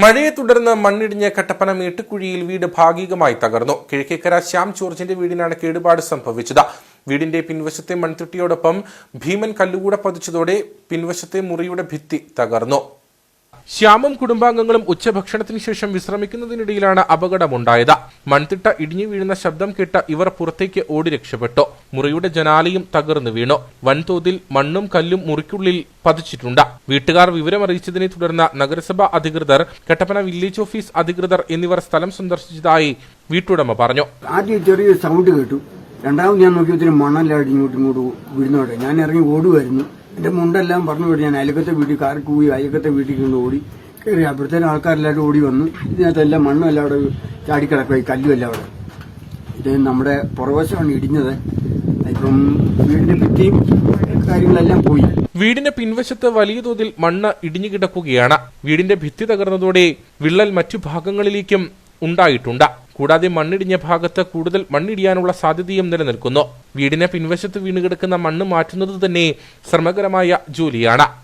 മഴയെ തുടർന്ന് മണ്ണിടിഞ്ഞ് കട്ടപ്പന മേട്ടുകുഴിയിൽ വീട് ഭാഗികമായി തകർന്നു. കിഴക്കേക്കര ശ്യാം ജോർജിന്റെ വീടിനാണ് കേടുപാട് സംഭവിച്ചത്. വീടിന്റെ പിൻവശത്തെ മൺതിട്ടിയോടൊപ്പം ഭീമൻ കല്ലുകൂടെ പതിച്ചതോടെ പിൻവശത്തെ മുറിയുടെ ഭിത്തി തകർന്നു. ശ്യാമും കുടുംബാംഗങ്ങളും ഉച്ചഭക്ഷണത്തിന് ശേഷം വിശ്രമിക്കുന്നതിനിടയിലാണ് അപകടമുണ്ടായത്. മൺതിട്ട ഇടിഞ്ഞു വീഴുന്ന ശബ്ദം കേട്ട ഇവർ പുറത്തേക്ക് ഓടി രക്ഷപ്പെട്ടു. മുറിയുടെ ജനാലയും തകർന്നു വീണു. വൻതോതിൽ മണ്ണും കല്ലും മുറിക്കുള്ളിൽ പതിച്ചിട്ടുണ്ട്. വീട്ടുകാർ വിവരമറിയിച്ചതിനെ തുടർന്ന് നഗരസഭാ അധികൃതർ കട്ടപ്പന വില്ലേജ് ഓഫീസ് അധികൃതർ എന്നിവർ സ്ഥലം സന്ദർശിച്ചതായി വീട്ടുടമ പറഞ്ഞു. ആദ്യം ചെറിയൊരു സൗണ്ട് കേട്ടു. രണ്ടാമത് ഞാൻ നോക്കിയതിന് മണ്ണെല്ലാം ഇങ്ങോട്ടും ഇങ്ങോട്ട് വീഴുന്നോട്ടെ ഞാൻ ഇറങ്ങി ഓടുമായിരുന്നു എന്റെ മുണ്ടെല്ലാം പറഞ്ഞു വിട്ടു ഞാൻ അയലക്കത്തെ വീട്ടിൽ കാർ കൂവി അയലക്കത്തെ വീട്ടിൽ കൊണ്ട് ഓടി കയറി അപ്പോഴത്തേനും ആൾക്കാരെല്ലാവരും ഓടി വന്നു. ഇതിനകത്തെല്ലാം മണ്ണും എല്ലാം അവിടെ ചാടിക്കിടക്കുക എല്ലാം അവിടെ. ഇത് നമ്മുടെ പുറവശമാണ് ഇടിഞ്ഞത്. ഇപ്പം വീടിന്റെ ഭിത്തിയും കാര്യങ്ങളെല്ലാം പോയി. വീടിന്റെ പിൻവശത്ത് വലിയ തോതിൽ മണ്ണ് ഇടിഞ്ഞു കിടക്കുകയാണ്. വീടിന്റെ ഭിത്തി തകർന്നതോടെ വിള്ളൽ മറ്റു ഭാഗങ്ങളിലേക്കും ഉണ്ടായിട്ടുണ്ട്. കൂടാതെ മണ്ണിടിഞ്ഞ ഭാഗത്ത് കൂടുതൽ മണ്ണിടിയാനുള്ള സാധ്യതയും നിലനിൽക്കുന്നു. വീടിന് പിൻവശത്ത് വീണുകിടക്കുന്ന മണ്ണ് മാറ്റുന്നത് തന്നെ ശ്രമകരമായ ജോലിയാണ്.